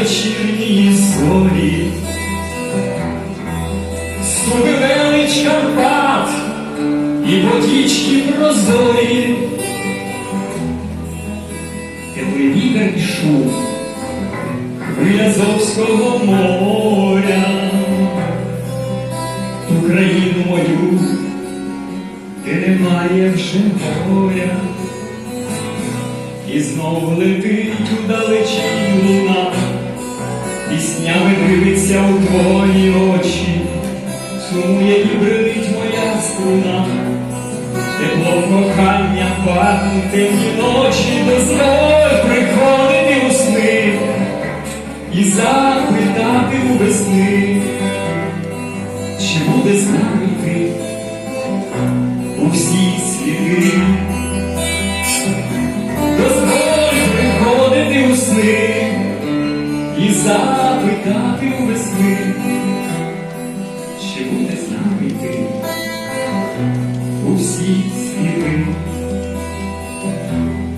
вечірній зорі, Суди велич Карпат і водічки прозорі, Теплий вітер пішов, хвиля Азовського моря, ту країну мою, де немає вже горя. І знов летить удалечі луна, піснями дивиться у твої очі, сумує і брилить моя струна, тепло кохання пахнуть темні ночі, дозволь приходити у сни. І запитати у весни, чи буде з у всі сліди. І запитати у весни, чому буде з нами йти у всі світи.